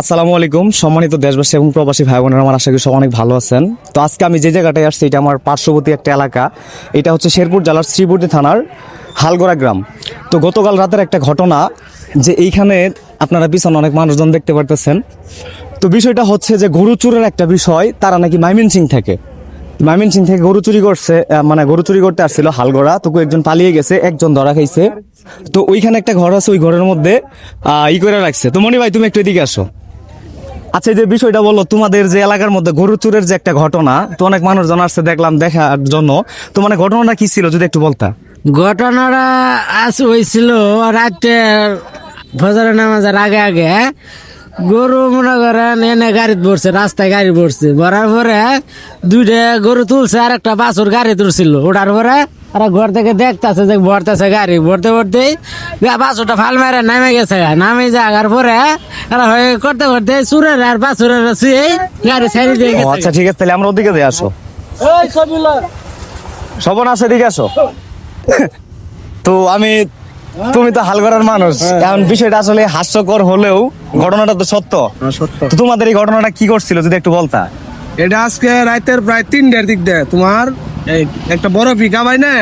আসসালামু আলাইকুম, সম্মানিত দেশবাসী এবং প্রবাসী ভাই বোনেরা আমার আশা করি সব অনেক ভালো আছেন। তো আজকে আমি যে জায়গাটায় আসছি, এটা আমার পার্শ্ববর্তী একটা এলাকা। এটা হচ্ছে শেরপুর জেলার শ্রীবর্তী থানার হালগড়া গ্রাম। তো গতকাল রাতের একটা ঘটনা, যে এইখানে আপনারা পিছনে অনেক মানুষজন দেখতে পারতেছেন। তো বিষয়টা হচ্ছে যে গরু চুরের একটা বিষয়, তারা নাকি মাইমিন সিং থাকে। মাইমিন সিং থেকে গরু চুরি করছে মানে গরু চুরি করতে আসছিল হালগড়া। তো একজন পালিয়ে গেছে, একজন ধরা খাইছে। তো ওইখানে একটা ঘর আছে, ওই ঘরের মধ্যে ই করে রাখছে। তো মনি ভাই, তুমি একটু এদিকে আসো। আচ্ছা যে বিষয়টা বলল, তোমাদের যে এলাকার মধ্যে গরু চুরের যে একটা ঘটনা, তো অনেক মানুষজন আসছে দেখলাম, দেখার জন্য। তো মানে ঘটনাটা কি ছিল, যদি একটু বলতা? ঘটনাটা আজ হয়েছিল রাতে, ফজরের নামাজের আগে আগে গরু মনে করেন এনে গাড়িতে পড়ছে রাস্তায় গাড়ি পড়ছে ভরার পরে দুইটা গরু তুলছে আর একটা বাছুর গাড়ি তুলছিল। ওঠার পরে আর ঘর থেকে দেখতেছে যে ভরতেছে গাড়ি। ভরতে ভরতে বাছুরটা ফাল মেরে নামে গেছে। নামে যাওয়ার পরে আর হয়ে করতে করতে সুরের আর বাছুরের শুয়ে গাড়ি ছেড়ে দিয়ে গেছে। আচ্ছা ঠিক আছে তাহলে আমরা ওদিকে যাই আসো। সবন আছে এদিকে আসো। তো আমি তুমি তো হালগড়ার মানুষ। এখন বিষয়টা আসলে হাস্যকর হলেও ঘটনাটা তো সত্য। সত্য। তো তোমাদের এই ঘটনাটা কি করছিল যদি একটু বলতা? এটা আজকে রাতের প্রায় তিনটার দিক দিয়ে তোমার একটা বড় পিকা ভাই না।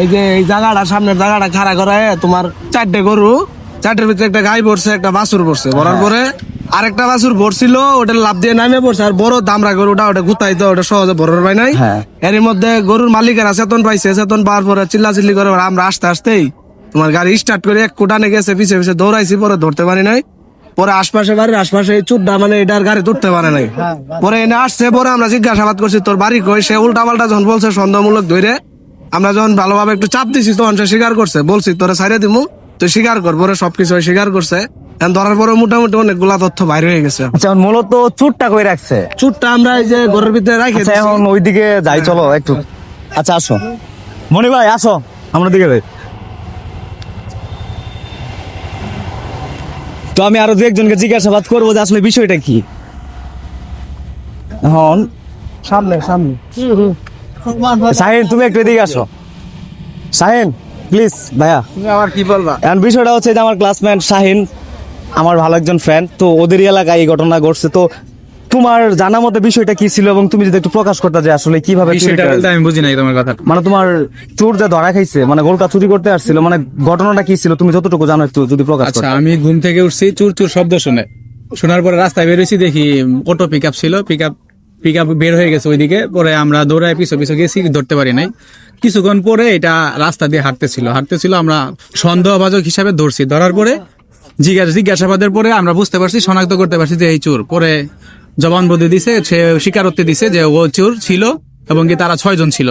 এই যে এই জায়গাটা সামনের জায়গাটা খাড়া করে তোমার চারটে গরু চারটের ভিতরে একটা গাই পড়ছে একটা বাছুর পড়ছে পড়ার পরে আরেকটা বাছুর ভরছিল ওটা লাভ দিয়ে নামে পড়ছে। আর বড় দামরা গরুটা ওটা গুতাইতো ওটা সহজে বড় পাই নাই। হ্যাঁ। এর মধ্যে গরুর মালিকেরা চেতন পাইছে। চেতন পাওয়ার পরে চিল্লা চিল্লি করে আমরা আস্তে আসতেই তোমার গাড়ি স্টার্ট করে এক কোটানে গেছে পিছে পিছে দৌড়াইছি পরে ধরতে পারি নাই। পরে আশপাশে বাড়ির আশপাশে এই চুটটা মানে এটার গাড়ি তুলতে পারে নাই। পরে এনে আসছে পরে আমরা জিজ্ঞাসাবাদ করছি তোর বাড়ি কই? সে উল্টা পাল্টা যখন বলছে সন্দেহমূলক ধরে আমরা যখন ভালোভাবে একটু চাপ দিছি তখন সে স্বীকার করছে। বলছি তোরে ছাড়িয়ে দিমু তুই স্বীকার কর। পরে সবকিছু স্বীকার করছে। ধরার পরে মোটামুটি অনেকগুলা তথ্য বাইরে হয়ে গেছে। আচ্ছা এখন মূলত চুরটা কই রাখছে? চুটটা আমরা এই যে ঘরের ভিতরে রাখি আচ্ছা এখন ওইদিকে যাই চলো একটু। আচ্ছা আসো। মনি ভাই আসো আমরা দিকে যাই। তো আমি আরও দু একজনকে জিজ্ঞাসাবাদ করব যে আসলে বিষয়টা কি। এখন সামনে সামনে। শাহিন তুমি একটু এদিকে আসো। সাহেন প্লিজ ভাইয়া। তুমি আমার কি বলবা? এখন বিষয়টা হচ্ছে যে আমার ক্লাসমেট শাহিন আমার ভালো একজন ফ্রেন্ড তো ওদেরই এলাকায় এই ঘটনা ঘটছে তো তোমার জানা মতে বিষয়টা কি ছিল এবং তুমি যদি একটু প্রকাশ করতে যে আসলে কীভাবে আমি বুঝি নাই তোমার কথা। মানে তোমার চোর যে ধরা খাইছে মানে গোলটা চুরি করতে আসছিল মানে ঘটনাটা কি ছিল তুমি যতটুকু জানো একটু যদি প্রকাশ আচ্ছা আমি ঘুম থেকে উঠছি চুর চুর শব্দ শুনে। শোনার পরে রাস্তায় বেরোছি দেখি অটো পিক আপ ছিল পিক আপ পিক আপ বের হয়ে গেছে ওইদিকে পরে আমরা দৌড়ায় পিছু পিছু গেছি ধরতে পারি নাই। কিছুক্ষণ পরে এটা রাস্তা দিয়ে হাঁটতেছিল হাঁটতেছিল আমরা সন্দেহভাজক হিসাবে ধরছি। ধরার পরে জিজ্ঞাসা জিজ্ঞাসাবাদের পরে আমরা বুঝতে পারছি শনাক্ত করতে পারছি যে এই চোর। পরে জবানবন্দি দিছে সে স্বীকারোক্তি দিছে যে ও চোর ছিল এবং কি তারা ছয়জন ছিল।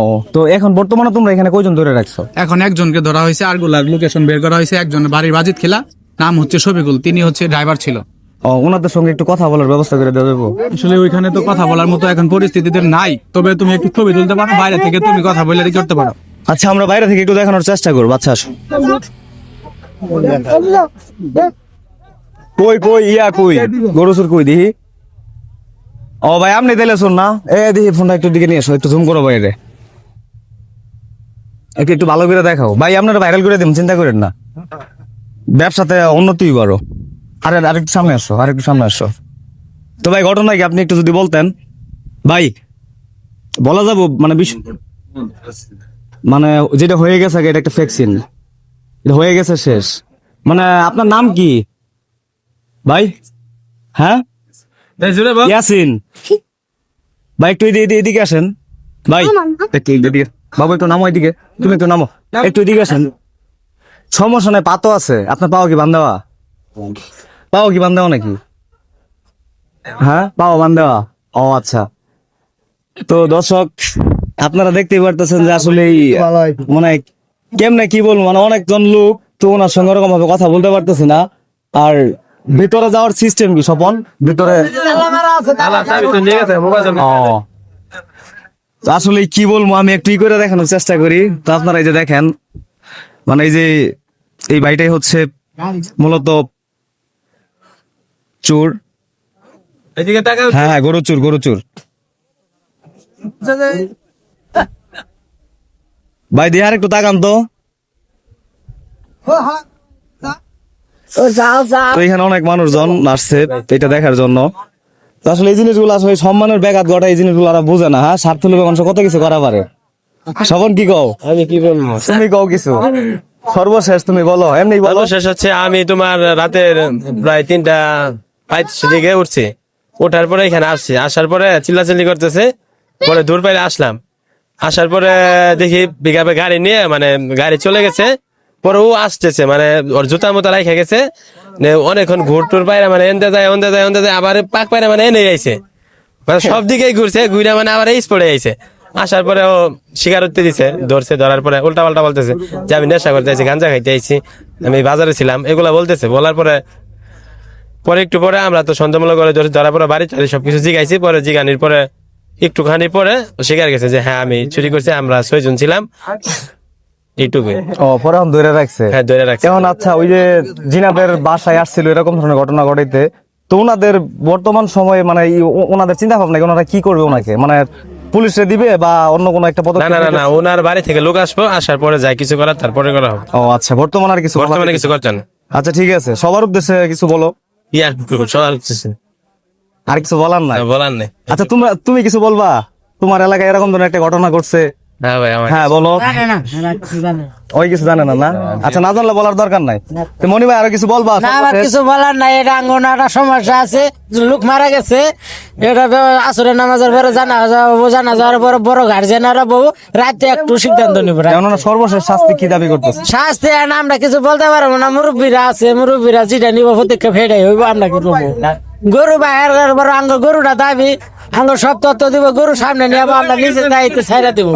ও তো এখন বর্তমানে তোমরা এখানে কয়জন ধরে রাখছো? এখন একজনকে ধরা হয়েছে আরগুলার লোকেশন বের করা হয়েছে একজন বাড়ির বাজিত খেলা নাম হচ্ছে শফিকুল তিনি হচ্ছে ড্রাইভার ছিল। ও ওনাদের সঙ্গে একটু কথা বলার ব্যবস্থা করে দেওয়া যাব। আসলে ওইখানে তো কথা বলার মতো এখন পরিস্থিতিতে নাই তবে তুমি একটু ছবি তুলতে পারো বাইরে থেকে তুমি কথা বলে করতে পারো। আচ্ছা আমরা বাইরে থেকে একটু দেখানোর চেষ্টা করব আচ্ছা আসো। কই কই ইয়া কই? গরু চুর কই দিহি? ও ভাই, আপনি দিলে শুন না। এ দিহি ফোনটা একটু দিকে নিয়ে এসো একটু জুম করো বাইরে। একটু একটু ভালো করে দেখাও। ভাই, আপনারা ভাইরাল করে দিন, চিন্তা করেন না। ব্যবসাতে উন্নতি বাড়ো আরে। আরেকটু সামনে আসো, আরেকটু সামনে আসো। তো ভাই ঘটনা কি আপনি একটু যদি বলতেন? ভাই, বলা যাব মানে বিশ মানে যেটা হয়ে গেছে এটা একটা ফ্যাকসিন এটা হয়ে গেছে শেষ। মানে আপনার নাম কি? ভাই? হ্যাঁ? ইয়াসিন। ভাই একটু এদিকে এদিকে- এদিকে আসেন। ভাই এদিকে বাবু একটু নামো এদিকে। তুমি একটু নামো। একটু এদিকে আসেন। সমস্যা নাই পাতো আছে। আপনার পাও কি বান্ধাওয়া পাও কি বান্ধাওয়া নাকি? হ্যাঁ পাও বান্ধাওয়া ও আচ্ছা। তো দর্শক আপনারা দেখতেই পারতেছেন যে আসলে মানে কেমনে কি বলব মানে অনেকজন লোক তো ওনার সঙ্গে ওরকম ভাবে কথা বলতে পারতেছে না। আর ভিতরে যাওয়ার সিস্টেম কি স্বপন? ভিতরে আসলে কি বলব আমি একটু ই করে দেখানোর চেষ্টা করি। তো আপনারা এই যে দেখেন মানে এই যে এই বাড়িটাই হচ্ছে মূলত চোর। হ্যাঁ হ্যাঁ গরু চোর গরু চোর। ভাই দিয়ে আর একটু তাকান তো। ও যাও যাও তো এখানে অনেক মানুষজন আসছে এটা দেখার জন্য। আসলে এই জিনিসগুলো আসলে সম্মানের ব্যাঘাত ঘটা এই জিনিসগুলো ওরা বুঝে না হ্যাঁ? স্বার্থ লোকের মানুষ কত কিছু করা পারে। সবন কি কও? আমি কি বলব? তুমি কও কিছু। সর্বশেষ তুমি বলো এমনি বলো। সর্বশেষ হচ্ছে আমি তোমার রাতের প্রায় তিনটা পঁয়ত্রিশের দিকে উঠছি। ওঠার পরে এখানে আসছি। আসার পরে চিল্লাচিল্লি করতেছে পরে দূর পাইলে আসলাম। আসার পরে দেখি বিকাপে গাড়ি নিয়ে মানে গাড়ি চলে গেছে। পরে ও আসতেছে মানে ওর জুতা মোতা রাখে গেছে। অনেকক্ষণ ঘুর টুর পাইরা মানে এনতে যায় অন্তে যায় অন্তে যায়, আবার পাক পাইরা মানে এনে আইছে। মানে সব দিকেই ঘুরছে ঘুরে মানে আবার এই পড়ে আইছে। আসার পরে ও শিকার উঠতে দিছে, ধরছে, ধরার পরে উল্টা পাল্টা বলতেছে যে, আমি নেশা করতে আইছি, গাঞ্জা খাইতে আইছি, আমি বাজারে ছিলাম। এগুলা বলতেছে, বলার পরে পরে একটু পরে আমরা তো সন্দেহমূলক করে ধরে, ধরার পরে বাড়ি টাড়ি সবকিছু জিগাইছি, পরে জিগানির পরে, একটুখানি পরে স্বীকার গেছে যে হ্যাঁ আমি চুরি করছি, আমরা ছয়জন ছিলাম। এইটুকুই ও এখন ধরে রাখছে? হ্যাঁ ধরে রাখছি। এখন আচ্ছা ওই যে বাসায় আসছিল এরকম ধরনের ঘটনা ঘটাইতে তো ওনাদের বর্তমান সময়ে মানে ওনাদের চিন্তা ভাবনা ওনারা কি করবে ওনাকে? মানে পুলিশে দিবে বা অন্য কোনো একটা পদক্ষেপ না না না ওনার বাড়ি থেকে লোক আসব আসার পরে যাই কিছু করার তারপরে করা হবে। ও আচ্ছা বর্তমানে আর কিছু বর্তমানে কিছু করছেন আচ্ছা ঠিক আছে সবার উদ্দেশ্যে কিছু বলো। সবার কিছু আর কিছু বলার নাই? বলার নেই। আচ্ছা তোমরা তুমি কিছু বলবা? তোমার এলাকায় এরকম ধরনের একটা ঘটনা ঘটছে? হ্যাঁ ভাই আমার হ্যাঁ বলো। জানে না এরা কিছু জানে না। ওই কিছু জানে না না? আচ্ছা না জানলে বলার দরকার নাই। মনি ভাই আরও কিছু বলবা? না আমার কিছু বলার নাই এটা আঙ্গন সমস্যা আছে। লোক মারা গেছে এটা আসরে নামাজের পরে জানা জানা যাওয়ার পরে বড় গার্জেনারা বউ রাতে একটু সিদ্ধান্ত নিব কেননা সর্বশেষ শাস্তি কি দাবি করতেছে? শাস্তি আর আমরা কিছু বলতে পারব না মুরব্বীরা আছে মুরব্বীরা যেটা নিব পদক্ষেপ হেঁটাই হইব আমরা কি গরু বাইর বড় আঙ্গ গরুটা দাবি আঙ্গ সব তত্ত্ব দিব গরু সামনে নিয়ে যাব, আমরা নিজে দায়িত্ব ছাইরা দিব।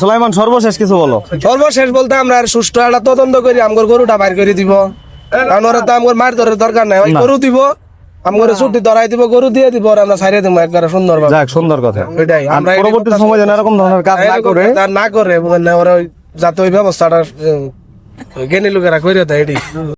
সুলাইমান সর্বশেষ কিছু বলো। সর্বশেষ বলতে আমরা আর সুষ্ঠু একটা তদন্ত করি আমগর গরুটা বাইর করে দিব। কারণ ওরা তো আমগর মার ধরে দরকার নাই ওই গরু দিব আমগর ছুটি ধরাই দিব গরু দিয়ে দিব আর আমরা ছাইরে দিব একবারে সুন্দর ভাবে যাক সুন্দর কথা। এটাই আমরা পরবর্তী সময় যেন এরকম ধরনের কাজ না করে। না করে ওরা ওই যাতে ওই ব্যবস্থাটা জ্ঞানী লোকেরা করে দেয় এটি